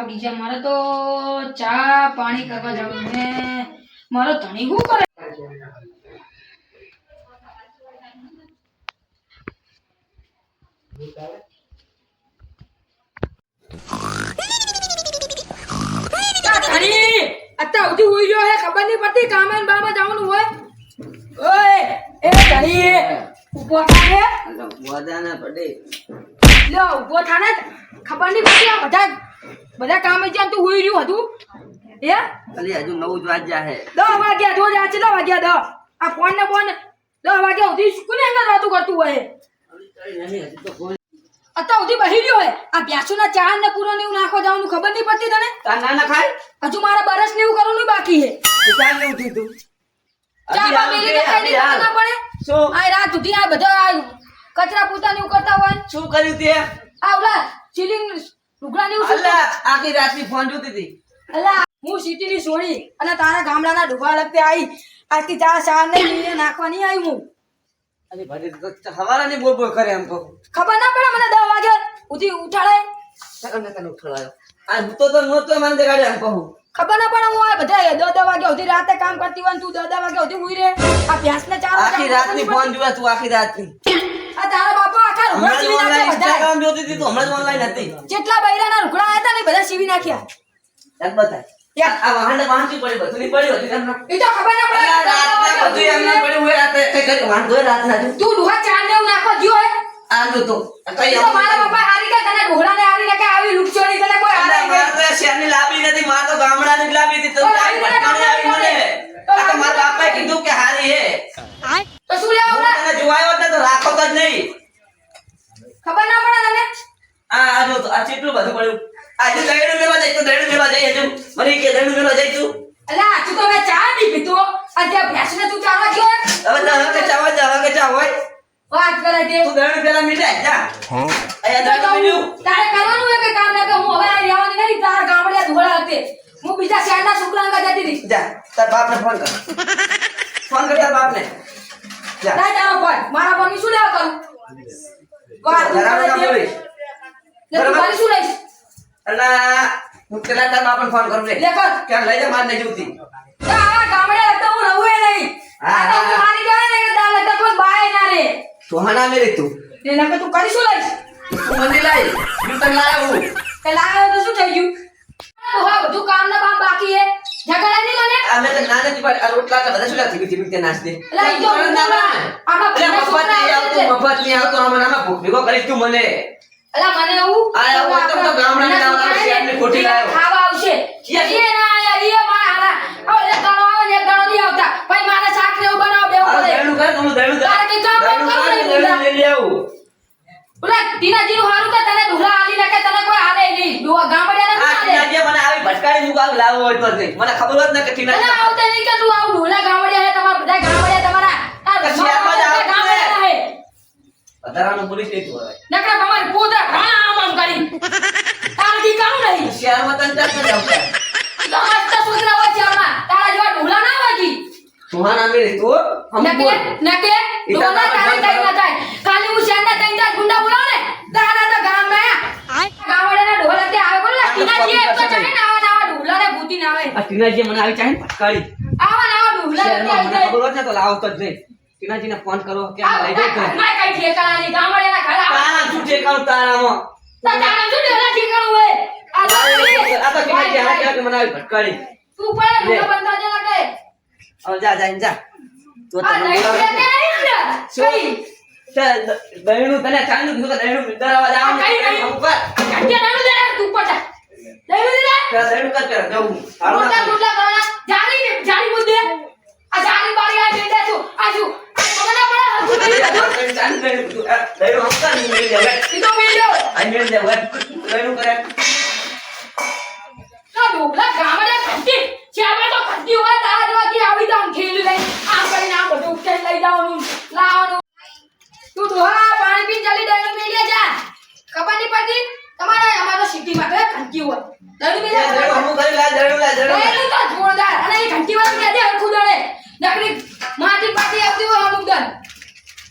વાગી ગયા મારે તો ચા પાણી કરવા જવું. ને મારો ધણી શું કરે? અત્યાર હુઈ ગયો હે ખબર નહીં પડતી કામે ને બામાં જવાનું હોય. ઓય એ ધણી ઊભો થાય મોજાના પડે. લો ઊભો થાને ખબર નહીં પડતી આ બધા બધા કામે જ્યાં તું હોઈ રહ્યું હતું? એ ખાલી હજુ નવ જ વાગ્યા હે. દસ વાગ્યા જો જા કેટલા વાગ્યા દસ આ ફોન ને ફોન દસ વાગ્યા સુધી કોને અંગર વાતું કરતું હોય. અત્યાર સુધી બહી રહ્યો હોય આ ભેંસુના ચાર ને પૂરો ને એવું નાખવા જવાનું ખબર નહીં પડતી તને? તાર ના ખાય? હજુ મારા બરસ ને એવું કરવાનું બાકી હે. ચાર ને ઉઠી તું ચા બા આવું મેલીને ખાઈ નહીં હાલ. ના પડે? શું? આ રાત સુધી આ બધા કચરા પોતા ને એવું કરતા હોય? શું કર્યું તે? આ ઓલા ચીલિંગ લુગડા ને અલ્લા આખી રાતની ફોન જોતી હતી. અલા હું સિટીની છોડી અને તારા ગામડાના ડુબા લગતે આવી આખી ચા ચા ને લીને નાખવાની આવી હું. અરે ભાઈ તો હવારા ની બોલ બોલ કરે એમ કહું. ખબર ના પડે મને દસ વાગે ઉધી ઉઠાડે. તને આ હું તો તો નહોતો મને દેખાડે એમ કહું. ખબર ના પડે હું આ બધા દસ દસ વાગે સુધી રાતે કામ કરતી હોય તું દસ દસ વાગે સુધી રે. આ ભેંસ ને ચાર વાગે રાતની ફોન જોવા તું આખી રાતની. આ તારા બાપા આખા રૂગડા સીવી નાખ્યા બધા જોતી હતી તો હમણાં જ ઓનલાઈન હતી. જેટલા બૈરાના રૂગડા આવ્યા હતા ને બધા સીવી નાખ્યા. ચાલ બતાય. આ વાહન વાંચી પડી બધું ની પડી હતી તમને એ તો ખબર ના પડે. અલ્લા, બધું એમને પડ્યું હોય રાતે કઈ કરી વાંધો હોય રાતના તું ડુહા ચાર ને એવું નાખવા હે આમ તો. કઈ મારા પપ્પા હારી ગયા તને ઢોળા ને હારી નાખે આવી લુકચોડી તને કોઈ હારે અલ્લા, મારે તો શહેરની લાંબી નથી મારે તો ગામડાની જ લાંબી હતી તો તો આવી મને. આ તો મારા બાપાએ કીધું કે હારી હે. તો શું લેવા તને જોવાયો જ રાખો તો જ નહીં. ખબર ના પડે તને? આ આ જો આ કેટલું બધું પડ્યું આજે દહીણું લેવા જાય તો દહીણું લેવા જાય હજુ. મને કે દહીણું લેવા જાય તું. અલા તું તો મેં ચા નહીં પીતો. આજે ભેંસ ભેંસને તું ચાવા ગયો હવે હવે કે ચા હોય તો હવે કે ચા હોય. વાત કરે તે. તું દહીણું પેલા મીઠાઈ જા. અહીંયા તારે કરવાનું હોય કે કામ ના કે હું હવે આ રહેવાની નહીં તારા ગામડિયા ધોળા હતે હું બીજા શહેરના છોકરાને જતી હતી જા તાર બાપને ફોન કર. ફોન કર તાર બાપને. જા. તારા ફોન. મારા ફોન શું લેવા કરું? કરે ના તે. તું હું પેલા તાર બાપને ફોન કરું લે લે લઈ જા માર નહીં જોતી. તો આવા લગતા હું રહું નહીં. આ તો મારી જાય ને કે લગતા કોઈ બાય ના રે. તો હાના મેરી તું. ને નકર તું કરી શું લઈશ? તું મને લાઈ હું તને લાવ્યો તો શું થઈ ગયું? તો હા બધું કામ ના કામ બાકી હે. ઝઘડા નહીં મને આ મેં તો નાને થી પાડી આ રોટલા તો બધા શું લાગતી ધીમી ધીમી નાસ્તે? અલા, ઈ તો હું તો એટલે આમાં મફત નહીં આવતું મફત નહીં આવતું આમાં આમાં ભૂખ ભેગો કરીશ તું મને. અલા મને એવું આ આવું તો તો ગામડાની ને, એમની ખોટી લાયો. ખાવા આવશે. એ ના આયા એ મારા હારા. હવે ગણો આવે ને એક ગણો નહીં આવતા. પછી મારે શાક ને એવું બનાવ દેવું પડે કર તો તારે કામ. લઈ લઈ આવું ઓલા ટીનાજીનું હારું કે તને ઢોલા આલી નાખે તને કોઈ હાલે નહીં. ગામડિયા ના હાલે હું મને લાવો હોય તો જ નહીં. મને ખબર હોત ને કે અને ના આવતે નહીં કે તું આવું. ઢોલા ગામડિયા હે તમારા બધા ગામડિયા તમારા. આ આમાં જ આવતું ગામડિયા હે. વધારાનું બોલીશ નહીં તું હવે નકરા તમારી પોતા ઘણા આમ આમ કરી. તારથી કામ નહીં. શહેરમાં તને ચાલ ન જાવ તો મસ્ત વચ્ચે આમાં. તારા જેવા ઢોલા ના વાગી. તુહા ના મેરે તો હમ નકે નકે? ઢોલા તારા કઈ ના જાય કાલે હું શેરના ત્રણ ચાર ગુંડા બોલાવ ને તારા તો ગામમાં ગામવાળાના ઢોલા તે આવે બોલ ટીના જે તો ચાહે ને આવા ને આવા. ને ના આવે ટીનાજીએ મને આવી ચાહે ને ભટકાડી આવા ને આવા ને મને ખબર હોત તો લાવો તો જ નહીં. ટીનાજીને ફોન કરો કે આ લઈ જાય તો. ઘરમાં કઈ ઠેકાણા નહીં ગામવાળાના ઘર તારા શું ઠેકાણું તારામાં? તારા શું ઢોલા ઠેકાણું હોય? આ તો આ તો ટીનાજી હારા કે મને આવી ભટકાડી તું પણ ઢોલા બંધા જે લાગે હવે જા જા જા. તો આ તને લઈ છે. કઈ? તે દ- દહીણું તને કે દહીણું દરાવા આ કઈ જવાનું નહીં. આમ કર. કાંઠે નાનું દે તું પટા લઈ લે દહીણું કર જવું. મોટા મોટા કરવાના જાળી ને જાળી મુદ્દે આ જાળી બાળી આ બેટા છું આ છું આ ખબર ના પડે હરખું કરી દે. ચાંદનું દહીણું કીધું. આ દહીણું આમ કર, મેળ દે હવે. ઈ તો મેલ્યો આ મેળ દે હવે. દહીણું કરે. તો ડોબલા ગામડે ખંતી ચાલે તો ખંતી હોય તારા જેવા કે આવી તો આમ ખેલી લઈ આમ કરીને આમ બધું ઉકેલ લઈ જવાનું લાવવાનું તું ડોહા પાણી પીને જલ્દી દહીણું મેલ્યા જા ખબર નહીં પડતી તમારે અમારો સિટીમાં તો ખંતી હોય દહીણું એ દહીણું મેલ્યા હમું કરી લા, દહીણું લા, દહીણું લા. દહીણું તો જોરદાર અને એ ઘંટી વાળું કે દે હરખું દળે નકરી માટી પાટી આવતી હોય અમુક દન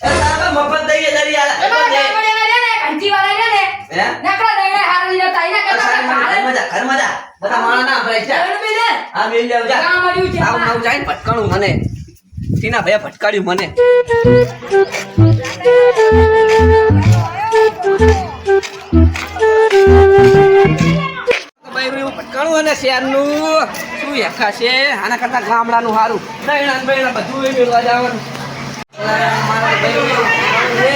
એ તારા પર મફત દઈએ દરિયા લા. એમાં મફત દે. ગામડિયાના રે ને ઘંટી વાળા રે ને હે? નકરા હારી કરતા મજા, બધા ના ભરાય દૈણું મેલે હા મેલ જાવ કામ મળ્યું છે આવું નવું જાય ને ભટકાણું મને. ટીના ભાઈ એવું અને શેરનું શું હેખા છે? આના કરતા ગામડાનું સારું દૈણા ને બધું એ મેળવા જવાનું. મારા ભાઈ એવું ભટકાણું છે.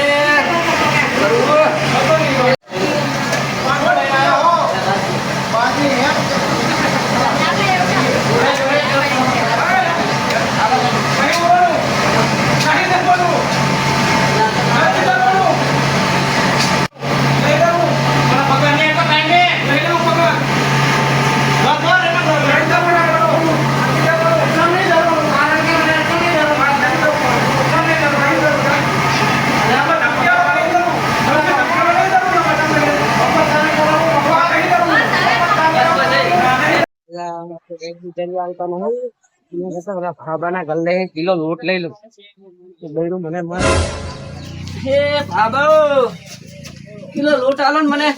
કરવું. કિલો લોટ લઈ લો બૈરું મને મારે. હે બાબો કિલો લોટ આલો ને મને.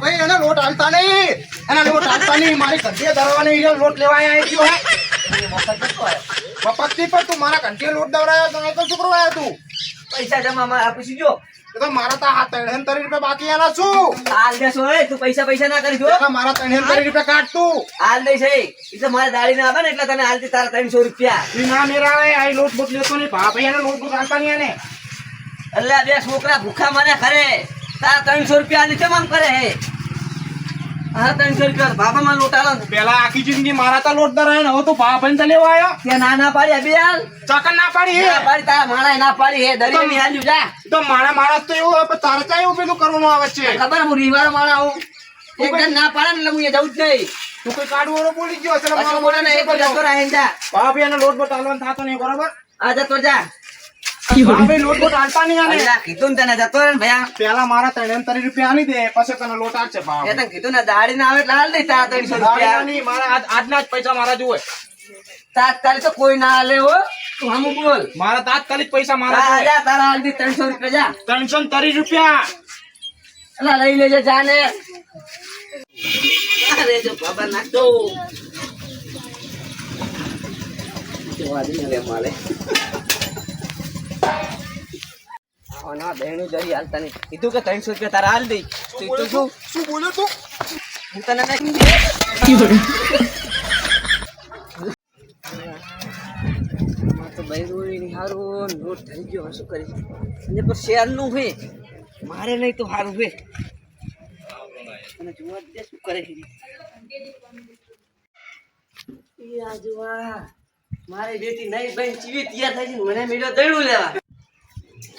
ભાઈ એને લોટ હાલતા નહીં. એને લોટ હાલતા નહીં. મારી ઘંટીએ દરવાની એને લોટ લેવા આવ્યા ગયો હે. મફતથી પણ તું મારા ઘંટીએ લોટ દવડાયો તો નહીં શું કરવા તું? પૈસા જમા આપી જો એ તો મારા તો હાથ ત્રણ ત્રણ રૂપિયા બાકી હાલ દેશો એ તું પૈસા પૈસા ના કરી જો મારા ત્રણ ત્રણ રૂપિયા તું. હાલ દઈ છે. એટલે મારે દાડી ના આવે ને એટલે તને હાલતી તારા ત્રણસો રૂપિયા. ના મેરાવે આ લોટ બોટ લેતો નહીં. ભાવ ભાઈ લોટ બોટ હાલતા નહીં એને. એટલે બે છોકરા ભૂખા મને ખરે તારા ત્રણસો રૂપિયા નીચે આમ કરે હે? હા ત્રણસો રૂપિયા માં લોટ આલો પેલા આખી જિંદગી મારા તો લોટ દરાય ને હવે તું ભાવ ભાઈ લેવા આવ્યો ના ના પાડી ચાકર ના પાડી હે. ના પાડી તારા માણા ના પાડી હે. દરિયા ની હાલ્યું જા. તો માણસ તો એવું પણ તારે ક્યાં એવું પેલું કરવાનું આવે છે? ખબર હું રીવારો માણા હું એક ના પાડે ને એટલે એ જવું જ નહીં. તું કોઈ કાઢવું વાળો બોલી ગયો બોલે ને એક જતો રહે જા ભાઈ લોટ બોટ હાલવાનું થતો નહીં બરોબર? આ જતો જા. કીધું તને જતો રહે ભયા. પેલા મારા ત્રણ ત્રણ રૂપિયા આલી દે પછી તને લોટ આપશે એ તને કીધું ને દાડી ના આવે એટલે હાલ દઈ તારા ત્રણસો રૂપિયા. મારા આજના જ પૈસા મારા જુએ તાત્કાલિક તો કોઈ ના હાલે હો. તું હમું બોલ. મારા તાત્કાલિક પૈસા મારા જા તારા હાલ દી ત્રણસો રૂપિયા જા. ત્રણસો ને ત્રીસ રૂપિયા. અલા લઈ લેજે જા ને અરે જો બાબા ના જોવા દે માલે આના બેણું જરી હાલતા નહીં કીધું કે ત્રણસો રૂપિયા તારા હાલ દઈ તું શું? શું બોલ્યો તું? હું તને નહીં તો નોટ થઈ ગયો શું કરીશ? અને પણ શેરનું હે. મારે નહીં તો સારું હે. અને જોવા દે શું કરે છે. જોવા મારે બેટી નહીં બેન ચીવી તૈયાર થઈ છે મને મેળ્યો દયડું લેવા.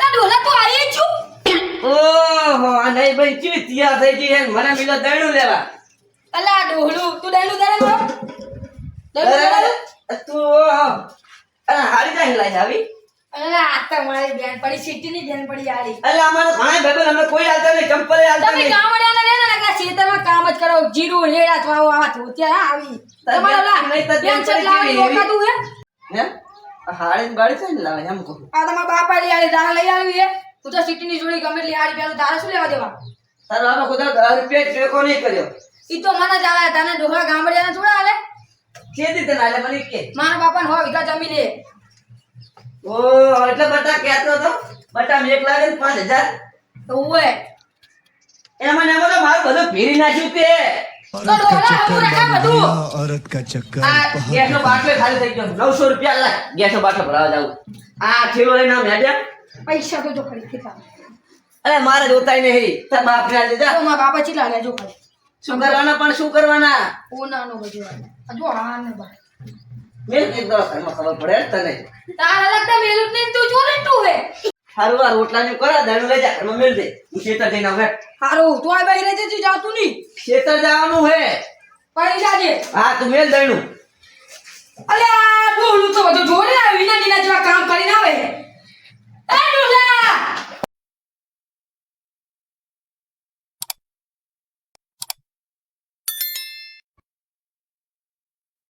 ડોલા તો આવી છું. ઓહો નહીં બેન થઈ ગઈ મને લેવા. અલા તું દૈણું દરે નો દૈણું અરે, દરે તું ઓહો. હારી જાય લાઈ આવી અલા આ તો મારી બેન પડી સિટીની બેન પડી આલી એટલે અમારે ઘણા ભાઈબંધ અમે કોઈ હાલતા નહીં ચંપલે હાલતા તમે નહીં. ગામડિયાના ને ને ખેતરમાં કામ જ કરો. જીરું લેડા થવા આવા તમારો લા બેન છે પડી લાવી કેવી ઓકા તું હે? હે? આ હાળી બાળી છે ને લાવે એમ કહું. આ તમારા બાપા લઈ આલી તારા લઈ આવી હે તું તો સિટીની જોડી ગમે એટલી પેલું તારા શું લેવા દેવા? તારો બાપા ખુદા દસ રૂપિયા ટેકો નહીં કર્યો. ઈ તો મને જ આવે તને ડોહા ગામડિયાના થોડા આલે. કેદી રીતે આલે મને કે. મારા બાપાને હો વીઘા જમી લે ઓ એટલે બટા કહેતો તો બટા મેં એક લાગે પાંચ હજાર. તો ઓએ એમાં એમાં તો મારું બધું ભીરી નાખ્યું તે. મારે જોતાય નહીં દેજા તો મારા બાપા ચીલા ને શું કરવાના પણ શું કરવાના? ઓનાનો બજવાના મેલ એક દોસ્તમાં ખબર પડે તને. તારા લગતા મેલું ને તું જો ને તું હે. હારું આ રોટલા ને કરા દાડું લઈ જા ઘરમાં મેળ દે. હું ખેતર જઈને આવે હારું તું આ બહેરે જતી જાતું નહીં. ખેતર જવાનું હે. પડી જાજે. હા તું મેલ દઈનું અલે આ ઢોલું તો બધું આ વિના નીના જેવા કામ કરીને આવે એ ડોલા